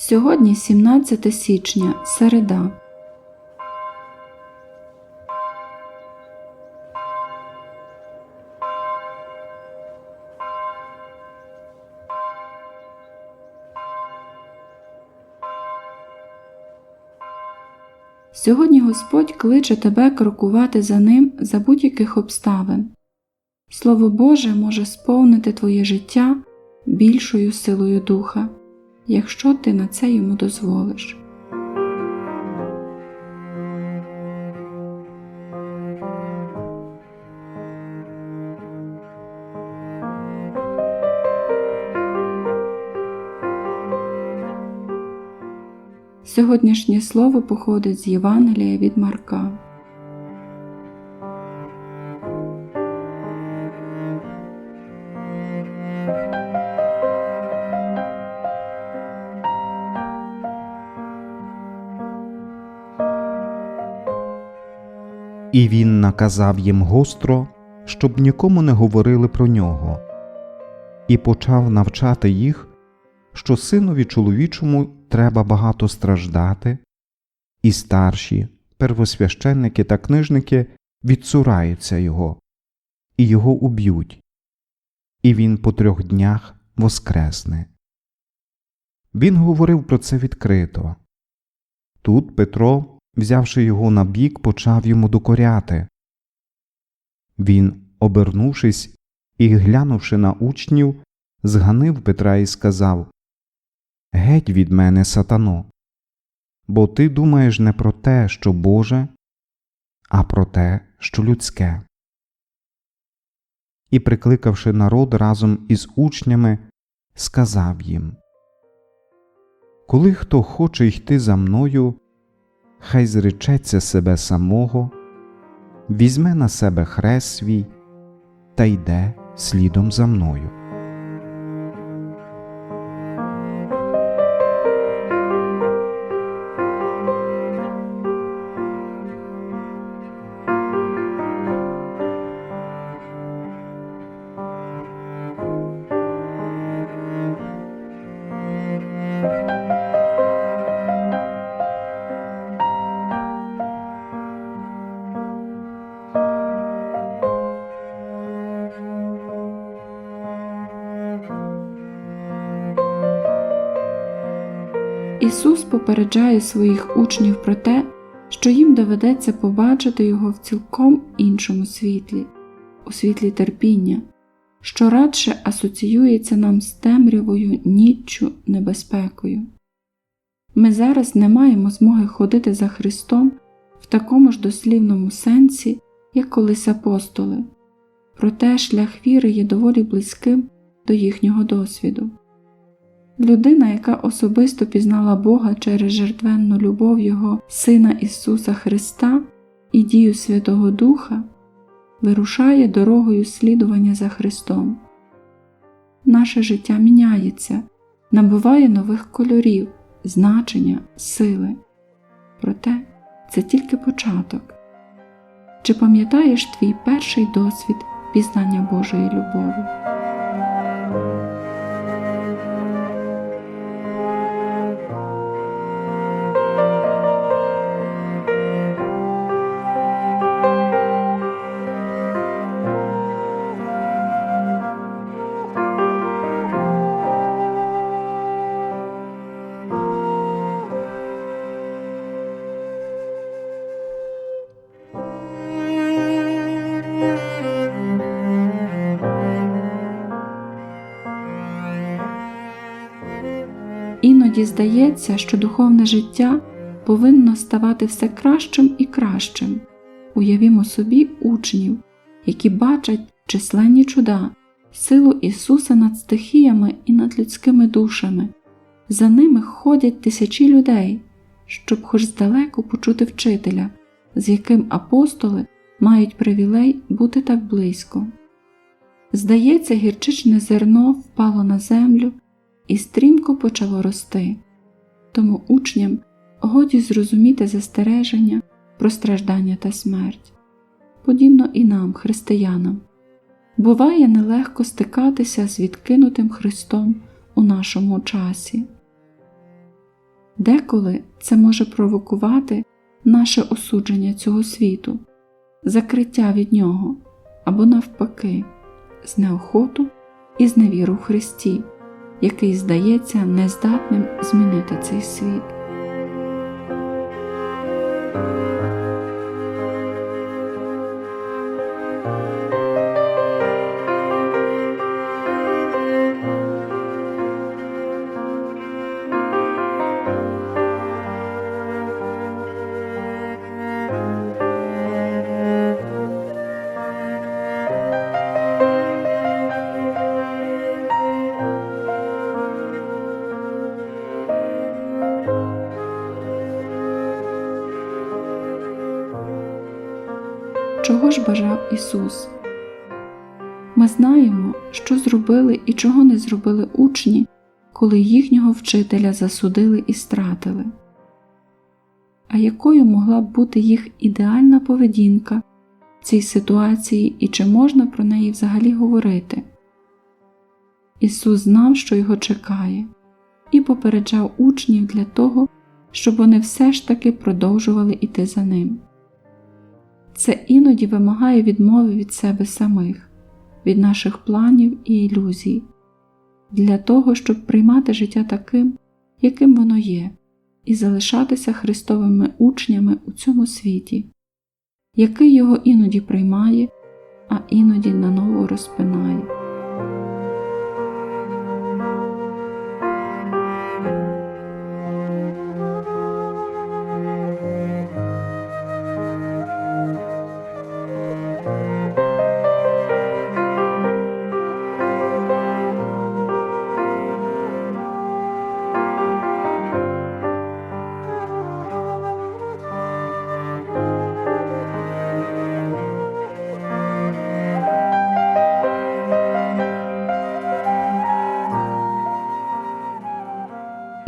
Сьогодні 17 січня, середа. Сьогодні Господь кличе тебе крокувати за ним за будь-яких обставин. Слово Боже може сповнити твоє життя більшою силою духа, якщо ти на це йому дозволиш. Сьогоднішнє слово походить з Євангелія від Марка. І він наказав їм гостро, щоб нікому не говорили про нього, і почав навчати їх, що синові чоловічому треба багато страждати, і старші, первосвященники та книжники відцураються його, і його уб'ють, і він по трьох днях воскресне. Він говорив про це відкрито. Тут Петро, взявши його на бік, почав йому докоряти. Він, обернувшись і глянувши на учнів, зганив Петра і сказав Геть від мене, сатано, бо ти думаєш не про те, що Боже, а про те, що людське. І, прикликавши народ разом із учнями, сказав їм Коли хто хоче йти за мною, хай зречеться себе самого, візьме на себе хрест свій та йде слідом за мною. Ісус попереджає своїх учнів про те, що їм доведеться побачити Його в цілком іншому світлі, у світлі терпіння, що радше асоціюється нам з темрявою, ніччю, небезпекою. Ми зараз не маємо змоги ходити за Христом в такому ж дослівному сенсі, як колись апостоли, проте шлях віри є доволі близьким до їхнього досвіду. Людина, яка особисто пізнала Бога через жертвенну любов Його Сина Ісуса Христа і дію Святого Духа, вирушає дорогою слідування за Христом. Наше життя міняється, набуває нових кольорів, значення, сили. Проте це тільки початок. Чи пам'ятаєш твій перший досвід пізнання Божої любові? Іноді здається, що духовне життя повинно ставати все кращим і кращим. Уявімо собі учнів, які бачать численні чуда, силу Ісуса над стихіями і над людськими душами. За ними ходять тисячі людей, щоб хоч здалеку почути вчителя, з яким апостоли мають привілей бути так близько. Здається, гірчичне зерно впало на землю і стрімко почало рости. Тому учням годі зрозуміти застереження про страждання та смерть. Подібно і нам, християнам, буває нелегко стикатися з відкинутим Христом у нашому часі. Деколи це може провокувати наше осудження цього світу, закриття від нього або навпаки, знеохоту і зневіру в Христі, який здається нездатним змінити цей світ. Чого ж бажав Ісус? Ми знаємо, що зробили і чого не зробили учні, коли їхнього вчителя засудили і стратили. А якою могла б бути їх ідеальна поведінка в цій ситуації і чи можна про неї взагалі говорити? Ісус знав, що його чекає, і попереджав учнів для того, щоб вони все ж таки продовжували йти за ним. Це іноді вимагає відмови від себе самих, від наших планів і ілюзій, для того, щоб приймати життя таким, яким воно є, і залишатися Христовими учнями у цьому світі, який його іноді приймає, а іноді наново розпинає.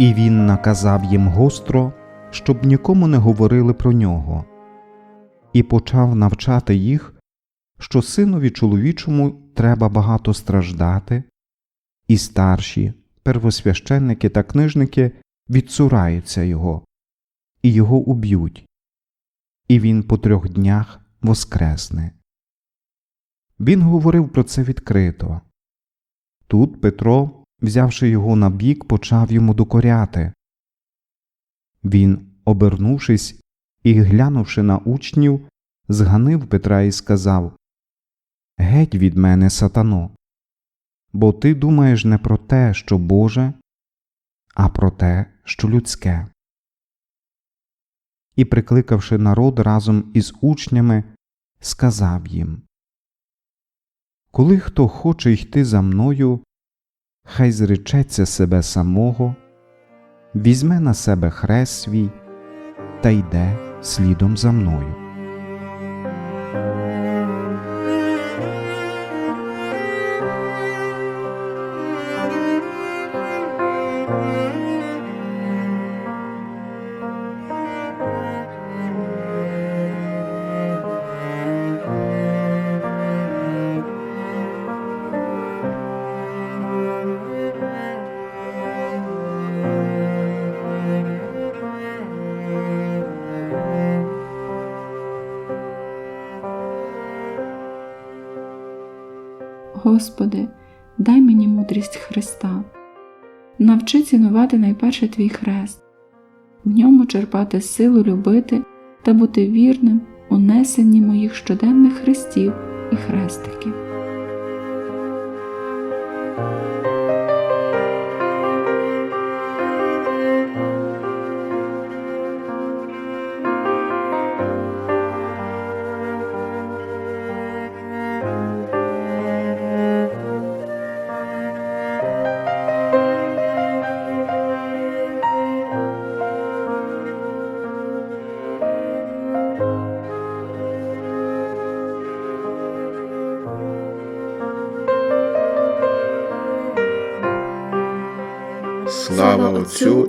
І він наказав їм гостро, щоб нікому не говорили про нього, і почав навчати їх, що синові чоловічому треба багато страждати, і старші, первосвященники та книжники відцураються його, і його уб'ють, і він по трьох днях воскресне. Він говорив про це відкрито. Тут Петро взявши його на бік, почав йому докоряти. Він, обернувшись і глянувши на учнів, зганив Петра і сказав Геть від мене, сатано, бо ти думаєш не про те, що Боже, а про те, що людське. І, прикликавши народ разом із учнями, сказав їм Коли хто хоче йти за мною, хай зречеться себе самого, візьме на себе хрест свій та йде слідом за мною. Господи, дай мені мудрість Христа, навчи цінувати найперше твій хрест, в ньому черпати силу любити та бути вірним у несенні моїх щоденних хрестів і хрестиків.